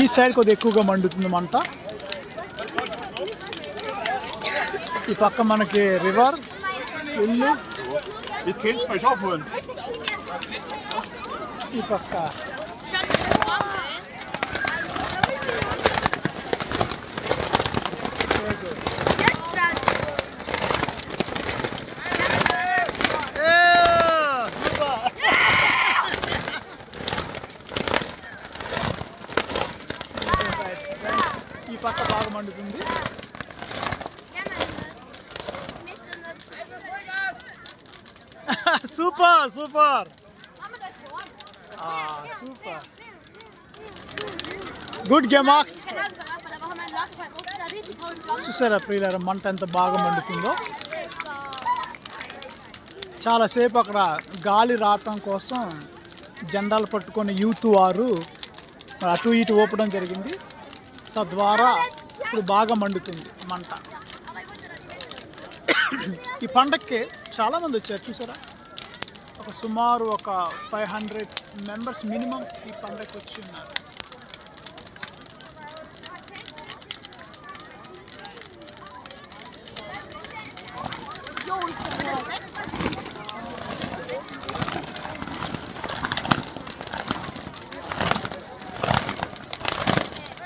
ఈ సైడ్ కొద్దిగా ఎక్కువగా మండుతుంది మంట ఈ పక్క మనకి రివర్ ఇల్లు. ఈ పక్క ఈ పక్క బాగా మండుతుంది super super super good game marks చూసారా ప్రియులారా మంట ఎంత బాగా మండుతుందో? చాలాసేపు అక్కడ గాలి రావటం కోసం జెండాలు పట్టుకొని యూత్ వారు అటు ఇటు ఊపడం జరిగింది. తద్వారా ఇప్పుడు బాగా మండుతుంది మంట. ఈ పండక్కి చాలామంది వచ్చారు చూసారా? ఒక సుమారు ఒక ఫైవ్ హండ్రెడ్ మెంబర్స్ మినిమం ఈ పండగకి వచ్చి ఉన్నారు.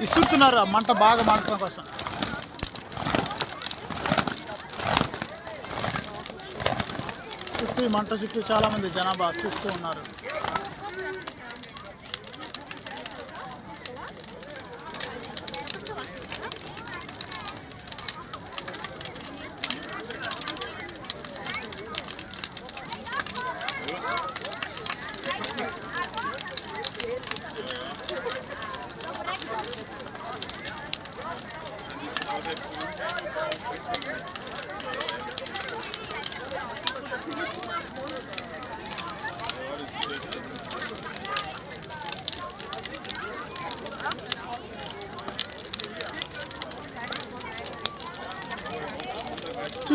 ఇసురుతున్నారు మంట బాగా మంటడం కోసం. చుట్టూ ఈ మంట చుట్టూ చాలా మంది జనాభా చూస్తూ ఉన్నారు.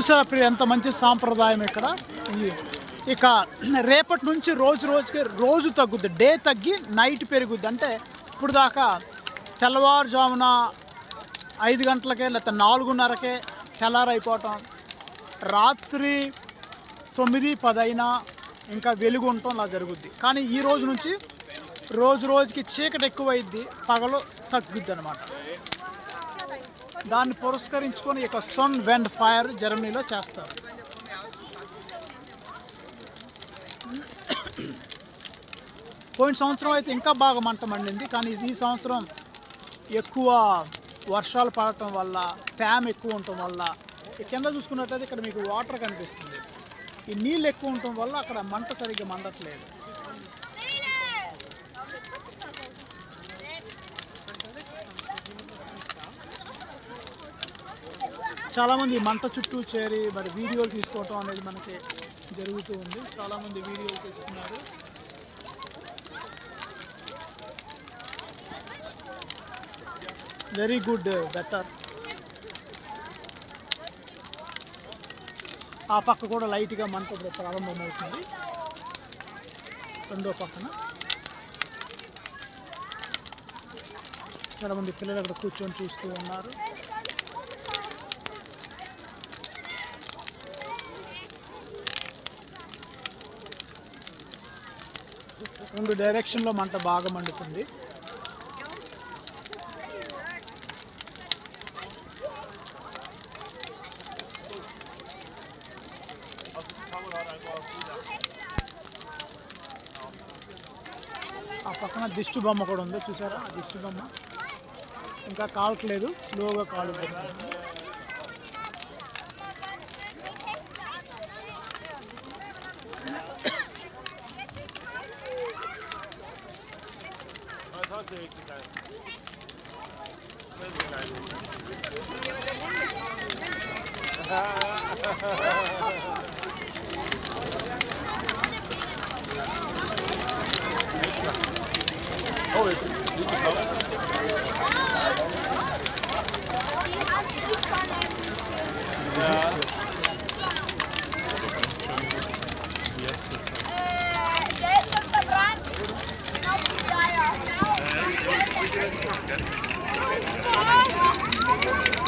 చూసారా ఇప్పుడు ఎంత మంచి సాంప్రదాయం ఇక్కడ. ఇక రేపటి నుంచి రోజు రోజుకి రోజు తగ్గుద్ది. డే తగ్గి నైట్ పెరుగుద్ది. అంటే ఇప్పుడు దాకా తెల్లవారుజామున ఐదు గంటలకే లేకపోతే నాలుగున్నరకే తెల్లారైపోవటం. రాత్రి తొమ్మిది పదైనా ఇంకా వెలుగు ఉండటం అలా జరుగుద్ది. కానీ ఈ రోజు నుంచి రోజు రోజుకి చీకటి ఎక్కువైద్ది. పగలు తగ్గుద్ది అనమాట దాన్ని పురస్కరించుకొని ఇక సన్ వెండ్ ఫైర్ జర్మనీలో చేస్తారు. పోయిన సంవత్సరం అయితే ఇంకా బాగా మంట మండింది కానీ ఈ సంవత్సరం ఎక్కువ వర్షాలు పడటం వల్ల ట్యామ్ ఎక్కువ ఉండటం వల్ల కింద చూసుకున్నట్లయితే ఇక్కడ మీకు వాటర్ కనిపిస్తుంది. ఈ నీళ్ళు ఎక్కువ ఉండటం వల్ల అక్కడ మంట సరిగ్గా మండట్లేదు. చాలామంది మంట చుట్టూ చేరి మరి వీడియోలు తీసుకోవటం అనేది మనకి జరుగుతూ ఉంది. చాలామంది వీడియోలు తీస్తున్నారు. వెరీ గుడ్ బెటర్ ఆ పక్క కూడా లైట్గా మంట ఇప్పుడు ప్రారంభమవుతుంది. రెండో పక్కన. చాలామంది పిల్లలు అక్కడ కూర్చొని చూస్తూ ఉన్నారు. రెండు డైరెక్షన్లో మంట బాగా మండుతుంది. ఆ పక్కన దిష్టి బొమ్మ కూడా ఉంది చూసారా? ఆ దిష్టి బొమ్మ. ఇంకా కాలట్లేదు స్లోగా కాలు Oh, it's, it's, it's, yeah.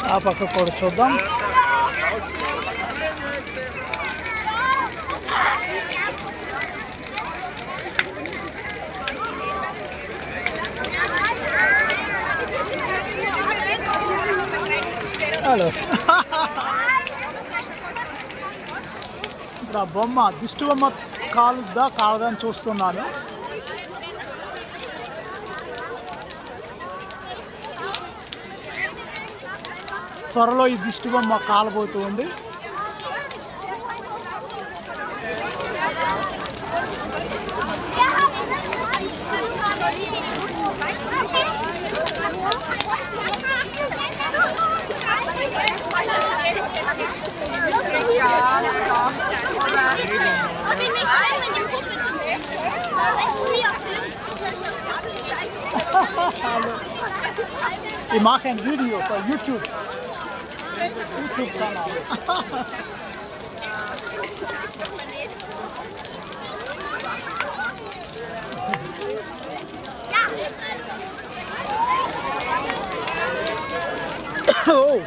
А пока короче отдам. ఇప్పుడు ఆ బొమ్మ దిష్టి బొమ్మ కాలుద్దా కాలదా అని చూస్తున్నాను. త్వరలో ఈ దిష్టి బొమ్మ కాలబోతుంది Ich mache ein Video für YouTube. YouTube-Kanal. oh.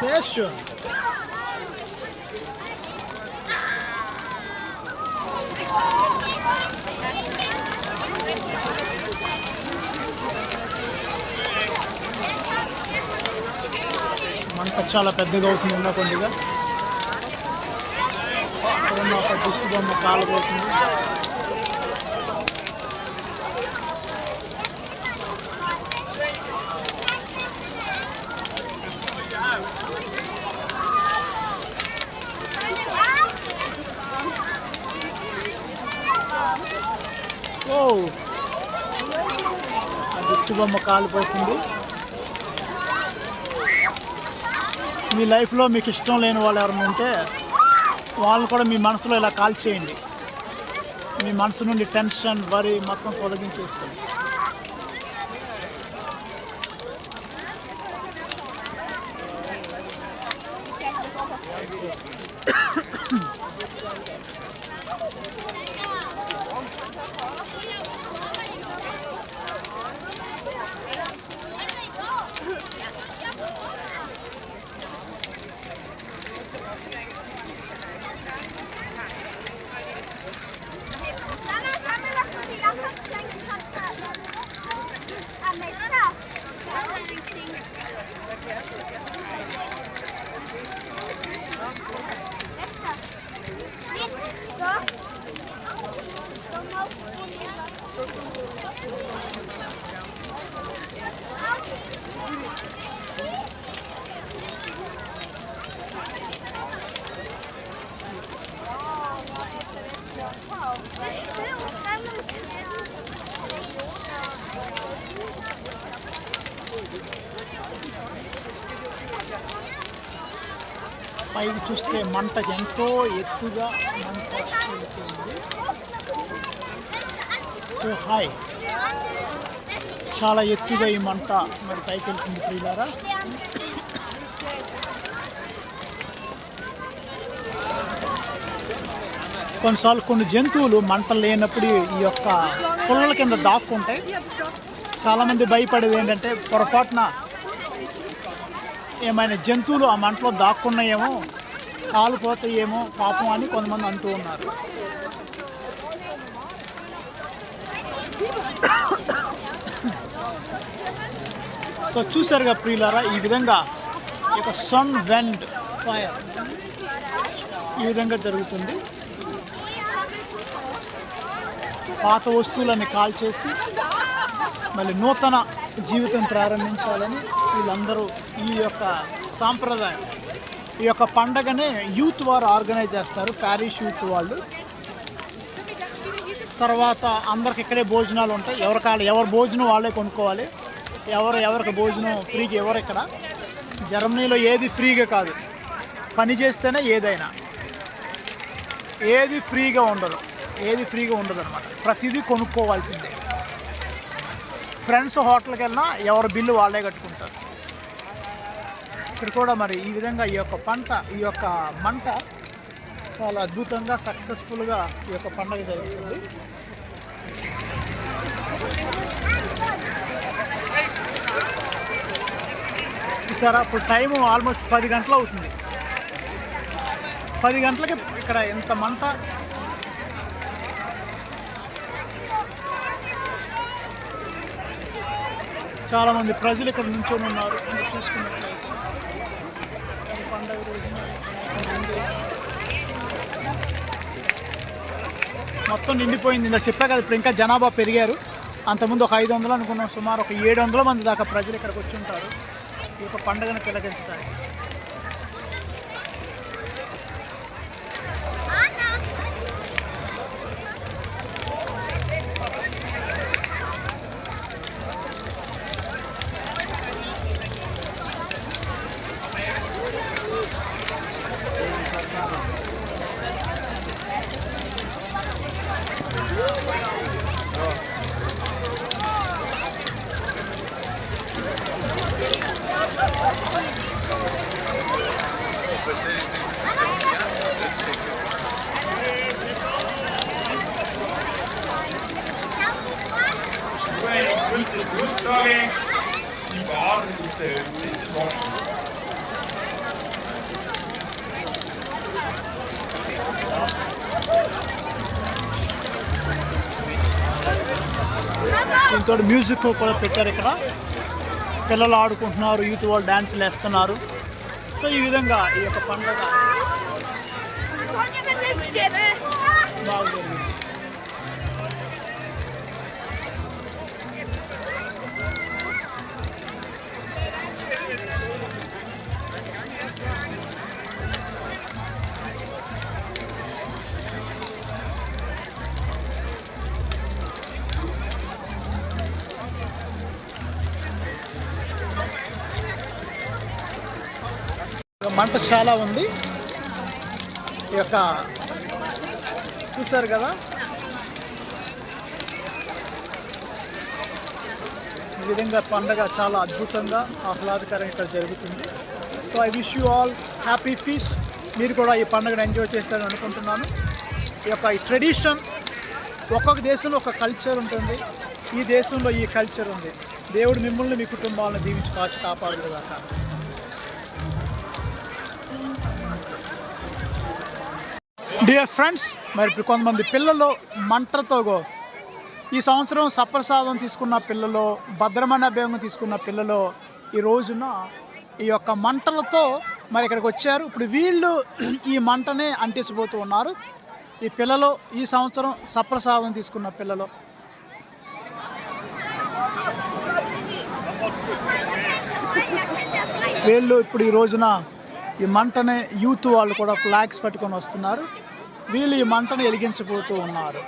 Sehr schön. చాలా పెద్దగా అవుతుంది ఉన్న కొద్దిగా. ఇక్కడ ఒక దిష్టి బొమ్మ కాలబోతుంది ఓ. దిష్టి బొమ్మ కాలిపోతుంది మీ లైఫ్లో మీకు ఇష్టం లేని వాళ్ళు ఎవరైనా ఉంటే వాళ్ళని కూడా మీ మనసులో ఇలా కాల్ చేయండి. మీ మనసు నుండి టెన్షన్ వరి మొత్తం తొలగించేసుకోండి పైకి చూస్తే మంట ఎంతో ఎత్తుగా మంట వెళ్తుంది సో హాయ్ చాలా ఎత్తుగా ఈ మంట మరి పైకి వెళ్తుంది ప్రియులారా. కొన్నిసార్లు కొన్ని జంతువులు మంట లేనప్పుడు ఈ యొక్క పుల్లల కింద దాక్కుంటాయి. చాలామంది భయపడేది ఏంటంటే పొరపాటున ఏమైనా జంతువులు ఆ మంటలో దాక్కున్నాయేమో. కాలిపోతాయేమో పాపం అని కొంతమంది అంటూ ఉన్నారు. సో చూసారుగా ప్రియులారా ఈ విధంగా ఒక సన్ వెండ్ ఫైర్ ఈ విధంగా జరుగుతుంది. పాత వస్తువులని కాల్చేసి మళ్ళీ నూతన జీవితం ప్రారంభించాలని వీళ్ళందరూ ఈ యొక్క సాంప్రదాయం ఈ యొక్క పండగనే యూత్ వారు ఆర్గనైజ్ చేస్తారు. ప్యారిస్ యూత్ వాళ్ళు. తర్వాత అందరికి ఇక్కడే భోజనాలు ఉంటాయి. ఎవరికాల ఎవరి భోజనం వాళ్ళే కొనుక్కోవాలి. ఎవరు ఎవరికి భోజనం ఫ్రీగా ఎవరు ఇక్కడ. జర్మనీలో ఏది ఫ్రీగా కాదు. పని చేస్తేనే ఏదైనా. ఏది ఫ్రీగా ఉండదు. ఏది ఫ్రీగా ఉండదు అనమాట ప్రతిదీ కొనుక్కోవాల్సిందే. ఫ్రెండ్స్ హోటల్కి వెళ్ళినా ఎవరి బిల్లు వాళ్ళే కట్టుకుంటారు. ఇక్కడ కూడా మరి ఈ విధంగా ఈ యొక్క పంట ఈ యొక్క మంట చాలా అద్భుతంగా సక్సెస్ఫుల్గా ఈ యొక్క పండుగ జరుగుతుంది. చూసారా? ఇప్పుడు టైం ఆల్మోస్ట్ పది గంటలు అవుతుంది. పది గంటలకి ఇక్కడ ఎంత మంట? చాలామంది ప్రజలు ఇక్కడ నుంచొని ఉన్నారు. చూసుకున్నట్లయితే మొత్తం నిండిపోయింది. ఇందాక చెప్పా కదా ఇప్పుడు ఇంకా జనాభా పెరిగారు. అంతకుముందు ఒక ఐదు వందలు అనుకున్నాం. సుమారు ఒక ఏడు వందల మంది దాకా ప్రజలు ఇక్కడికి వచ్చి ఉంటారు. ఈ యొక్క పండుగను తిలకించడానికి. మ్యూజిక్ కూడా పెట్టారు ఇక్కడ. పిల్లలు ఆడుకుంటున్నారు యూత్ వాళ్ళు డ్యాన్స్లు వేస్తున్నారు. సో ఈ విధంగా ఈ యొక్క పండుగ బాగా చాలా ఉంది. ఈ యొక్క చూసారు కదా? ఈ విధంగా పండగ చాలా అద్భుతంగా ఆహ్లాదకరంగా ఇక్కడ జరుగుతుంది. So I wish you all happy feast మీరు కూడా ఈ పండుగను ఎంజాయ్ చేస్తారని అనుకుంటున్నాను. ఈ యొక్క ఈ ట్రెడిషన్ ఒక్కొక్క దేశంలో ఒక కల్చర్ ఉంటుంది. ఈ దేశంలో ఈ కల్చర్ ఉంది. దేవుడు మిమ్మల్ని మీ కుటుంబాలను దీవించి కాచి కాపాడుతుందాక డియర్ ఫ్రెండ్స్ మరి ఇప్పుడు కొంతమంది పిల్లలు మంటతో గో. ఈ సంవత్సరం సప్రసాదం తీసుకున్న పిల్లలు భద్రమైన అభ్యంగం తీసుకున్న పిల్లలు ఈ రోజున ఈ యొక్క మంటలతో మరి ఇక్కడికి వచ్చారు. ఇప్పుడు వీళ్ళు ఈ మంటనే అంటించబోతూ ఉన్నారు. ఈ పిల్లలు ఈ సంవత్సరం సప్రసాదం తీసుకున్న పిల్లలు. వీళ్ళు ఇప్పుడు ఈ రోజున ఈ మంటనే యూత్ వాళ్ళు కూడా ఫ్లాగ్స్ పెట్టుకొని వస్తున్నారు. వీళ్ళు ఈ మంటను వెలిగించబోతూ ఉన్నారు.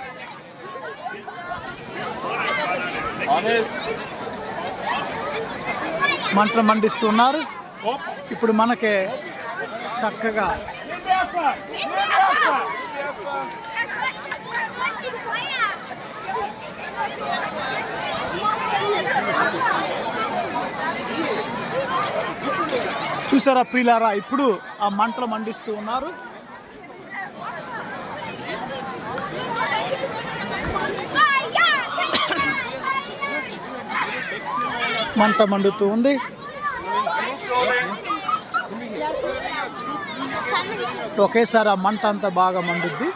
మంటను మండిస్తూ ఉన్నారు. ఇప్పుడు మనకి చక్కగా చూసారా ప్రియులారా ఇప్పుడు ఆ మంటలు మండిస్తూ ఉన్నారు. మంట మండుతూ ఉంది. ఒకేసారి ఆ మంట అంతా బాగా మండుద్ది.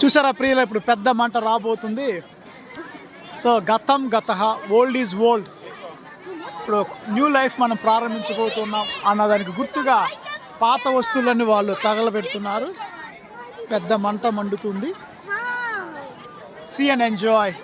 చూసారా ప్రియుల ఇప్పుడు పెద్ద మంట రాబోతుంది. సో గతం గత ఓల్డ్ ఈజ్ ఓల్డ్. ఇప్పుడు న్యూ లైఫ్ మనం ప్రారంభించబోతున్నాం అన్నదానికి గుర్తుగా పాత వస్తువులని వాళ్ళు తగలబెడుతున్నారు. పెద్ద మంట మండుతుంది. సీ అండ్ ఎంజాయ్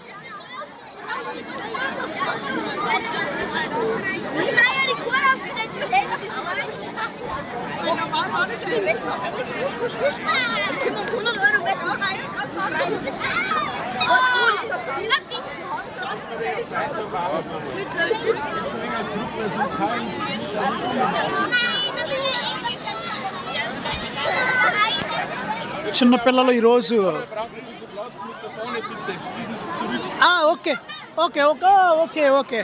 చిన్నపిల్లలు ఈరోజు okay okay okay okay okay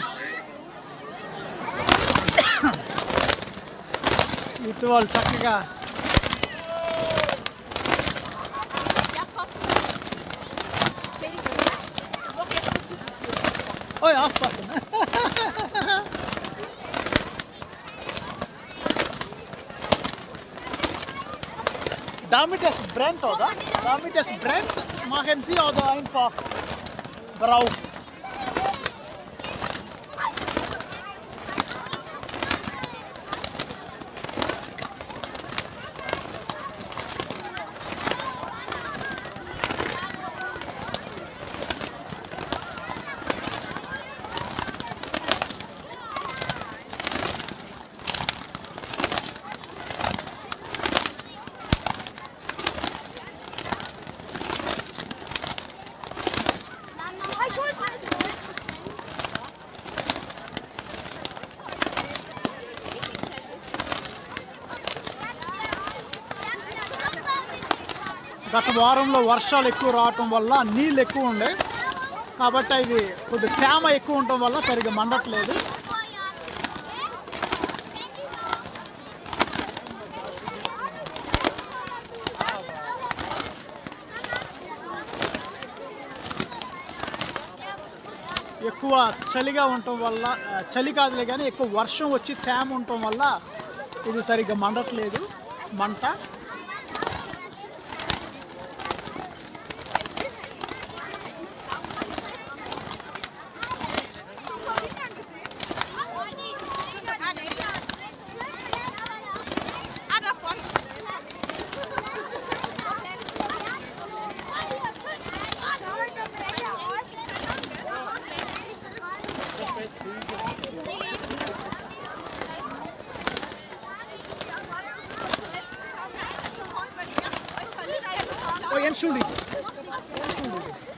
youth వాళ్ళు చక్కగా ఓయ్ ఆఫ్ పాసం Damit es brennt, oder? Damit es brennt, machen Sie oder einfach braun. గత వారంలో వర్షాలు ఎక్కువ రావటం వల్ల నీళ్ళు ఎక్కువ ఉండే. కాబట్టి అవి కొద్దిగా తేమ ఎక్కువ ఉండటం వల్ల సరిగ్గా మండట్లేదు. ఎక్కువ చలిగా ఉండటం వల్ల చలి కాదులే కానీ ఎక్కువ వర్షం వచ్చి తేమ ఉండటం వల్ల ఇది సరిగ్గా మండట్లేదు. మంట 助理助理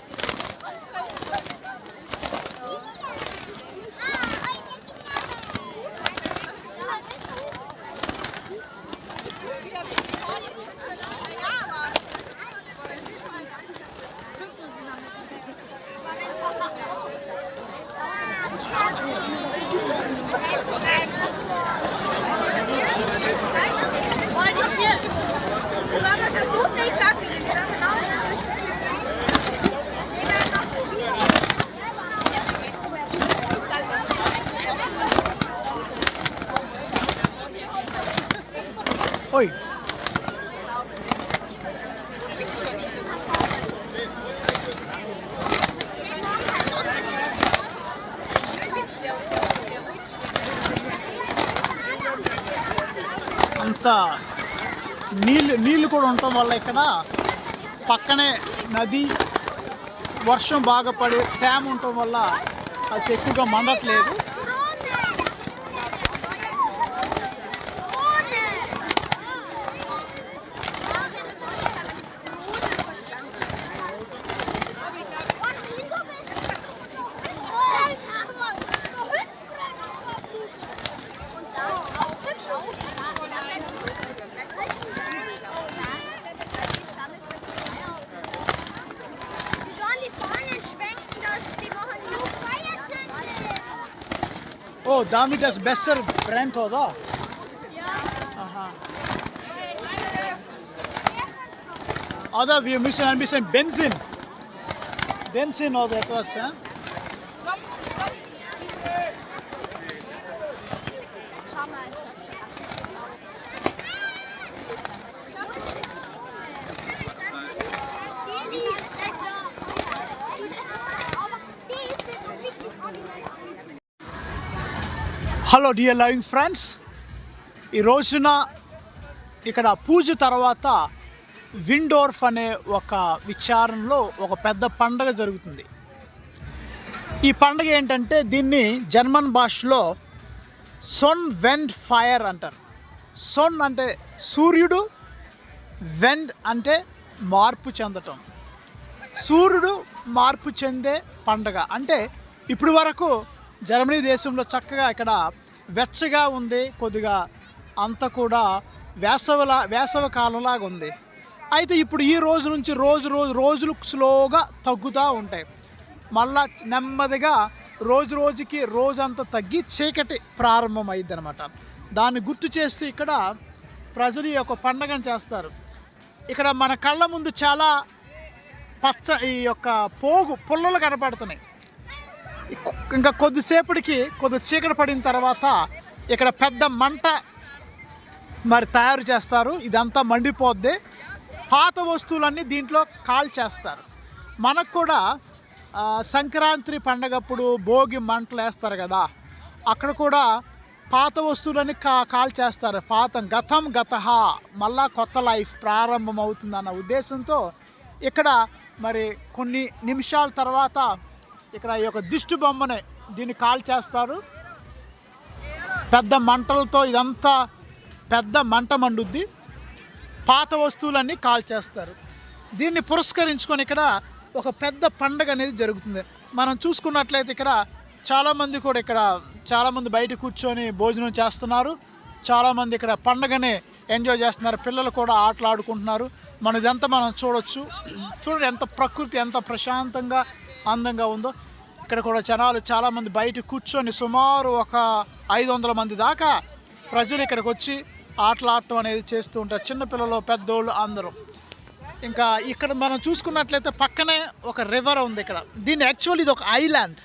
Oi. అంత నీళ్ళు నీళ్ళు కూడా ఉండటం వల్ల ఇక్కడ పక్కనే నది వర్షం బాగా పడి ట్యామ్ ఉండటం వల్ల అది ఎక్కువగా మండట్లేదు ఓ damit das besser brennt oder. Aha. Oder wir müssen ein bisschen Benzin. Benzin oder etwas. Ja? Dear loving friends ఈ రోజున ఇక్కడ పూజ తర్వాత విండోర్ఫ్ అనే ఒక విచారణలో ఒక పెద్ద పండగ జరుగుతుంది. ఈ పండగ ఏంటంటే దీన్ని జర్మన్ భాషలో సొన్ వెండ్ ఫైర్ అంటారు. సొన్ అంటే సూర్యుడు వెండ్ అంటే మార్పు చెందటం. సూర్యుడు మార్పు చెందే పండగ. అంటే ఇప్పుడు వరకు జర్మనీ దేశంలో చక్కగా ఇక్కడ వెచ్చగా ఉంది కొద్దిగా అంత కూడా వేసవిలా వేసవి కాలంలాగా ఉంది. అయితే ఇప్పుడు ఈ రోజు నుంచి రోజు రోజు రోజులు స్లోగా తగ్గుతూ ఉంటాయి. మళ్ళా నెమ్మదిగా రోజు రోజుకి రోజంతా తగ్గి చీకటి ప్రారంభమైంది అనమాట దాన్ని గుర్తు చేస్తూ ఇక్కడ ప్రజలు ఈ యొక్క పండగను చేస్తారు. ఇక్కడ మన కళ్ళ ముందు చాలా పచ్చ ఈ యొక్క పోగు పుల్లలు కనపడుతున్నాయి. ఇంకా కొద్దిసేపటికి కొద్ది చీకటి పడిన తర్వాత ఇక్కడ పెద్ద మంట మరి తయారు చేస్తారు. ఇదంతా మండిపోద్ది. పాత వస్తువులన్నీ దీంట్లో కాల్ చేస్తారు. మనకు కూడా సంక్రాంతి పండగప్పుడు భోగి మంటలు వేస్తారు కదా. అక్కడ కూడా పాత వస్తువులని కా కాల్ చేస్తారు. పాత గతం గత మళ్ళా కొత్త లైఫ్ ప్రారంభం అవుతుందన్న ఉద్దేశంతో ఇక్కడ మరి కొన్ని నిమిషాల తర్వాత ఇక్కడ ఈ యొక్క దిష్టి బొమ్మనే దీన్ని కాల్ చేస్తారు. పెద్ద మంటలతో ఇదంతా పెద్ద మంట మండుద్ది. పాత వస్తువులన్నీ కాల్ చేస్తారు. దీన్ని పురస్కరించుకొని ఇక్కడ ఒక పెద్ద పండగ అనేది జరుగుతుంది. మనం చూసుకున్నట్లయితే ఇక్కడ చాలామంది కూడా ఇక్కడ చాలామంది బయట కూర్చొని భోజనం చేస్తున్నారు. చాలామంది ఇక్కడ పండగనే ఎంజాయ్ చేస్తున్నారు. పిల్లలు కూడా ఆటలు ఆడుకుంటున్నారు. మన ఇదంతా మనం చూడొచ్చు. చూడండి ఎంత ప్రకృతి ఎంత ప్రశాంతంగా అందంగా ఉందో. ఇక్కడ కూడా జనాలు చాలామంది బయట కూర్చొని సుమారు ఒక ఐదు వందల మంది దాకా ప్రజలు ఇక్కడికి వచ్చి ఆటలు ఆడటం అనేది చేస్తూ ఉంటారు. చిన్నపిల్లలు పెద్దోళ్ళు అందరూ. ఇంకా ఇక్కడ మనం చూసుకున్నట్లయితే పక్కనే ఒక రివర్ ఉంది ఇక్కడ. దీన్ని యాక్చువల్లీ ఇది ఒక ఐలాండ్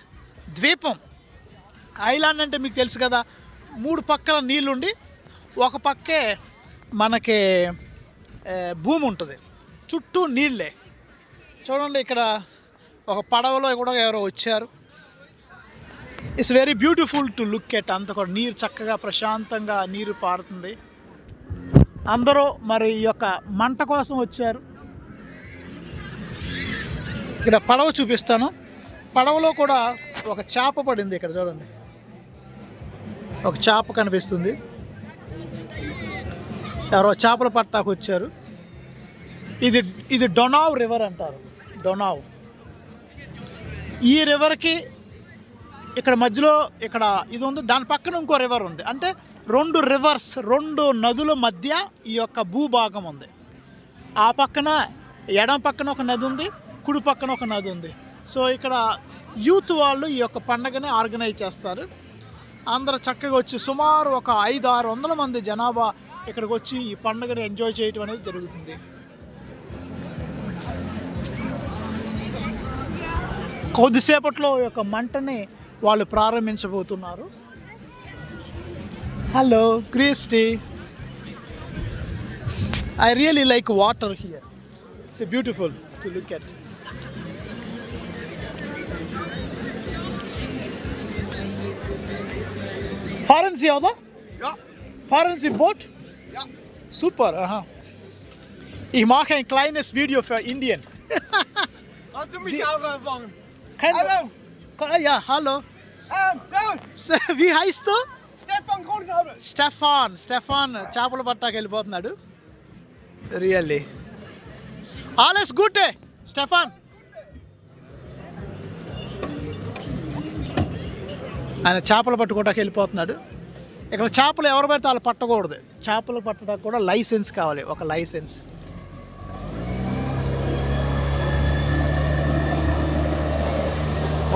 ద్వీపం. ఐలాండ్ అంటే మీకు తెలుసు కదా మూడు పక్కల నీళ్ళుండి ఒక పక్కే మనకి భూమి ఉంటుంది. చుట్టూ నీళ్ళే. చూడండి ఇక్కడ ఒక పడవలో కూడా ఎవరో వచ్చారు. It's very beautiful to look at అంత కూడా నీరు చక్కగా ప్రశాంతంగా నీరు పారుతుంది. అందరూ మరి ఈ యొక్క మంట కోసం వచ్చారు. ఇక్కడ పడవ చూపిస్తాను. పడవలో కూడా ఒక చేప పడింది ఇక్కడ చూడండి. ఒక చేప కనిపిస్తుంది. ఎవరో చేపలు పట్టాకు వచ్చారు. ఇది ఇది డొనావ్ రివర్ అంటారు. డొనావ్. ఈ రివర్కి ఇక్కడ మధ్యలో ఇక్కడ ఇది ఉంది దాని పక్కన ఇంకో రివర్ ఉంది. అంటే రెండు రివర్స్ రెండు నదుల మధ్య ఈ యొక్క భూభాగం ఉంది. ఆ పక్కన ఎడం పక్కన ఒక నది ఉంది కుడి పక్కన ఒక నది ఉంది. సో ఇక్కడ యూత్ వాళ్ళు ఈ యొక్క పండగని ఆర్గనైజ్ చేస్తారు. అందరు చక్కగా వచ్చి సుమారు ఒక ఐదు ఆరు వందల మంది జనాభా ఇక్కడికి వచ్చి ఈ పండుగను ఎంజాయ్ చేయటం అనేది జరుగుతుంది. కొద్దిసేపట్లో ఈ యొక్క మంటని వాళ్ళు ప్రారంభించబోతున్నారు hello Christie I really like water here it's beautiful to look at Fahren Sie, oder? Ja. Fahren Sie Boot? Ja. Super, aha. Ich mache ein kleines Video für Indien. Kannst du mich auch anfangen? Kein Hallo. Ja, hallo. Ähm, servus. Wie heißt du? Stefan Grundhaber. Stefan Stefan చేపల పట్టాకి వెళ్ళిపోతున్నాడు really ఆలెస్ good Stefan ఆయన చేపలు పట్టుకోవటానికి వెళ్ళిపోతున్నాడు ఇక్కడ చేపలు ఎవరు పడితే వాళ్ళు పట్టకూడదు చేపలు పట్టడానికి కూడా లైసెన్స్ కావాలి ఒక license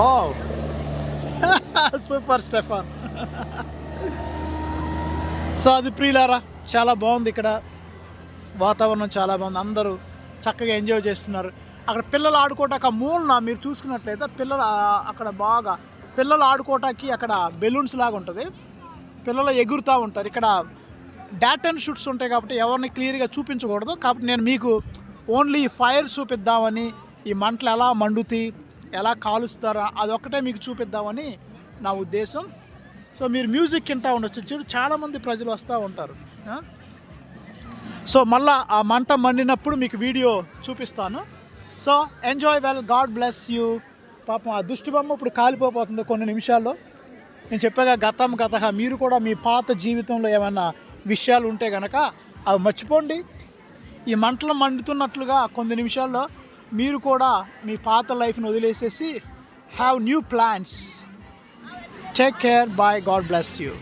oh super Stefan so అది ప్రియులారా చాలా బాగుంది ఇక్కడ. వాతావరణం చాలా బాగుంది. అందరూ చక్కగా ఎంజాయ్ చేస్తున్నారు. అక్కడ పిల్లలు ఆడుకోవటానికి ఆ మూలన మీరు చూసుకున్నట్లయితే పిల్లలు అక్కడ బాగా పిల్లలు ఆడుకోవటానికి అక్కడ బెలూన్స్ లాగా ఉంటుంది. పిల్లలు ఎగురుతూ ఉంటారు. ఇక్కడ డాట్ అండ్ షూట్స్ ఉంటాయి కాబట్టి ఎవరిని క్లియర్గా చూపించకూడదు. కాబట్టి నేను మీకు ఓన్లీ ఫైర్ చూపిద్దామని ఈ మంటలు ఎలా మండుతాయి ఎలా కాలుస్తారా అదొక్కటే మీకు చూపిద్దామని నా ఉద్దేశం. సో మీరు మ్యూజిక్ వింటూ ఉండొచ్చు. చూడు చాలామంది ప్రజలు వస్తూ ఉంటారు. సో మళ్ళా ఆ మంట మండినప్పుడు మీకు వీడియో చూపిస్తాను. So enjoy well God bless you. పాపం ఆ దుష్టి బొమ్మ ఇప్పుడు కాలిపోతుంది కొన్ని నిమిషాల్లో. నేను చెప్పాగా గతం గత మీరు కూడా మీ పాత జీవితంలో ఏమైనా విషయాలు ఉంటే కనుక అవి మర్చిపోండి. ఈ మంటలు మండుతున్నట్లుగా కొన్ని నిమిషాల్లో మీరు కూడా మీ పాత లైఫ్ని వదిలేసేసి have new plans. Take care bye God bless you